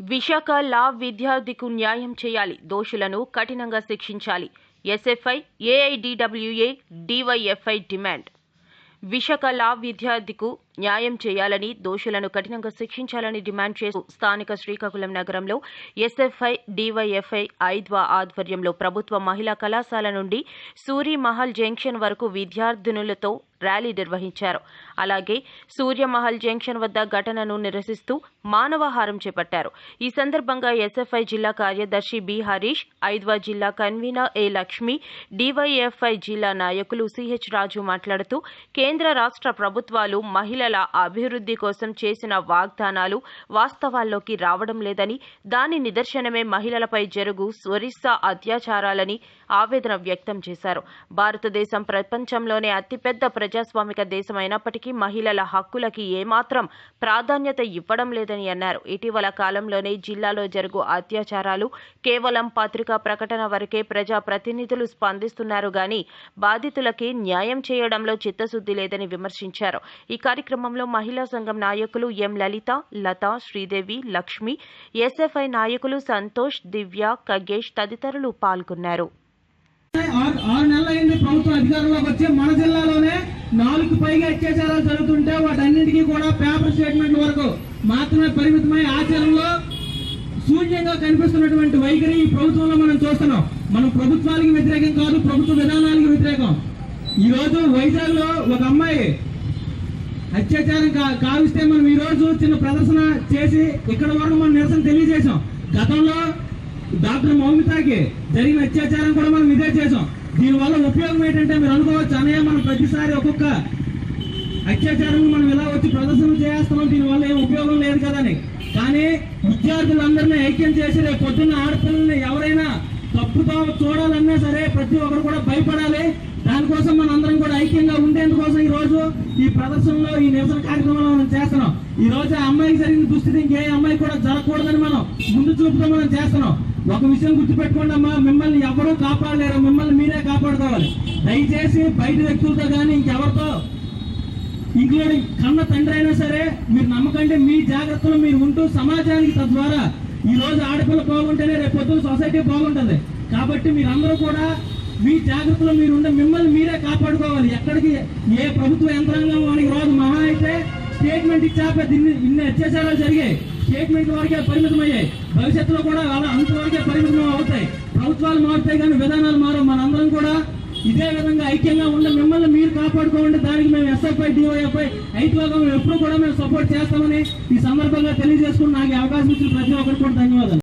Visakha law విద్యార్థికు న్యాయం చేయాలి. దోషులను కఠినంగా శిక్షించాలి. SFI AIDWA DYFI demand. Visakha law విద్యార్థికు న్యాయం చేయాలని దోషులను కఠినంగా శిక్షించాలని డిమాండ్ చేస్తూ స్థానిక శ్రీకాకుళం నగరంలో ఎస్ఎఫ్ఐ డివైఎఫ్ఐ ఐద్వా ఆధ్వర్యంలో ప్రభుత్వ మహిళా కళాశాల నుండి సూరి మహల్ జంక్షన్ వరకు విద్యార్థినులతో ర్యాలీ నిర్వహించారు. అలాగే సూర్యమహల్ జంక్షన్ వద్ద ఘటనను నిరసిస్తూ మానవహారం చేపట్టారు. ఈ సందర్భంగా ఎస్ఎఫ్ఐ జిల్లా కార్యదర్శి బి హరీష్ ఐద్వా జిల్లా కన్వీనర్ ఏ లక్ష్మి డివైఎఫ్ఐ జిల్లా నాయకులు సిహెచ్ రాజు మాట్లాడుతూ కేంద్ర రాష్ట్ర ప్రభుత్వాలు మహిళల అభివృద్ధి కోసం చేసిన వాగ్దానాలు వాస్తవాల్లోకి రావడం లేదని దాని నిదర్శనమే మహిళలపై జరుగు స్వరిస్సా అత్యాచారాలని ఆవేదన వ్యక్తం చేశారు. భారతదేశం ప్రపంచంలోనే అతిపెద్ద ప్రజాస్వామిక దేశం అయినప్పటికీ మహిళల హక్కులకి ఏమాత్రం ప్రాధాన్యత ఇవ్వడం లేదని అన్నారు. ఇటీవల కాలంలోనే జిల్లాలో జరుగు అత్యాచారాలు కేవలం పత్రికా ప్రకటన వరకే ప్రజా ప్రతినిధులు స్పందిస్తున్నారు గాని బాధితులకి న్యాయం చేయడంలో చిత్తశుద్ధి లేదని విమర్శించారు. ఈ కార్యక్రమంలో మహిళా సంఘం నాయకులు ఎం లలిత లత శ్రీదేవి లక్ష్మి ఎస్ఎఫ్ఐ నాయకులు సంతోష్ దివ్య కగేష్ తదితరులు పాల్గొన్నారు. ఆరు ఆరు ప్రభుత్వం అధికారంలోకి వచ్చి మన జిల్లాలోనే నాలుగు పైగా అత్యాచారాలు జరుగుతుంటే వాటన్నిటికీ కూడా పేపర్ స్టేట్మెంట్ వరకు మాత్రమే పరిమితమై ఆచరణలో శూన్యంగా కనిపిస్తున్నటువంటి వైఖరి ఈ ప్రభుత్వంలో మనం చూస్తున్నాం. మనం ప్రభుత్వానికి వ్యతిరేకం కాదు ప్రభుత్వ విధానానికి వ్యతిరేకం. ఈరోజు రోజు వైజాగ్లో ఒక అమ్మాయి అత్యాచారం కా- కావిస్తే మనం ఈ రోజు చిన్న ప్రదర్శన చేసి ఇక్కడ వరకు మనం నిరసన తెలియజేశాం. గతంలో డాక్టర్ మౌమితాకి జరిగిన అత్యాచారం కూడా మనం ఇదే చేసాం దీనివల్ల ఉపయోగం ఏంటంటే మీరు అనుకోవచ్చు అన్నయ్య మనం ప్రతిసారి ఒక్కొక్క అత్యాచారం మనం ఇలా వచ్చి ప్రదర్శన చేస్తున్నాం దీనివల్ల ఏం ఉపయోగం లేదు కదని. కానీ విద్యార్థులందరినీ ఐక్యం చేసి రేపు పొద్దున్న ఆడపిల్లల్ని ఎవరైనా తప్పుతో చూడాలన్నా సరే ప్రతి ఒక్కరు కూడా భయపడాలి. దానికోసం మన అందరం కూడా ఐక్యంగా ఉండేందుకోసం ఈ రోజు ఈ ప్రదర్శనలో ఈ నిరసన కార్యక్రమంలో మనం చేస్తున్నాం. ఈ రోజు ఆ అమ్మాయికి జరిగిన దుస్థితి ఇంకే అమ్మాయి కూడా జరగకూడదని మనం ముందు చూపుతో మనం చేస్తున్నాం. ఒక విషయం గుర్తుపెట్టుకోండి అమ్మా మిమ్మల్ని ఎవరూ కాపాడలేరు మిమ్మల్ని మీరే కాపాడుకోవాలి. దయచేసి బయట వ్యక్తులతో కానీ ఇంకెవరితో ఇంక్లూడింగ్ కన్న తండ్రి అయినా సరే మీరు నమ్మకంటే మీ జాగ్రత్తలు మీరు ఉంటూ సమాజానికి తద్వారా ఈ రోజు ఆడపిల్ల బాగుంటేనే రేపు పొద్దున సొసైటీ బాగుంటుంది. కాబట్టి మీరందరూ కూడా మీ జాగ్రత్తలో మీరు ఉండే మిమ్మల్ని మీరే కాపాడుకోవాలి. ఎక్కడికి ఏ ప్రభుత్వ యంత్రాంగం వానికి రాదు. మహా అయితే స్టేట్మెంట్ ఇచ్చాక దీన్ని ఇన్ని అత్యాచారాలు జరిగాయి. స్టేట్మెంట్ వరకే పరిమితం అయ్యాయి భవిష్యత్తులో కూడా అలా అంతవరకే పరిమితం అవుతాయి. ప్రభుత్వాలు మారుతాయి కానీ విధానాలు మారు మనందరం కూడా ఇదే విధంగా ఐక్యంగా ఉండ మిమ్మల్ని మీరు కాపాడుకోండి. దానికి మేము ఎస్ఎఫ్ఐ డివైఎఫ్ఐ ఐదుగా ఎప్పుడు కూడా మేము సపోర్ట్ చేస్తామని ఈ సందర్భంగా తెలియజేసుకుని నాకు అవకాశం ఇచ్చిన ప్రతి ఒక్కరికి కూడా ధన్యవాదాలు.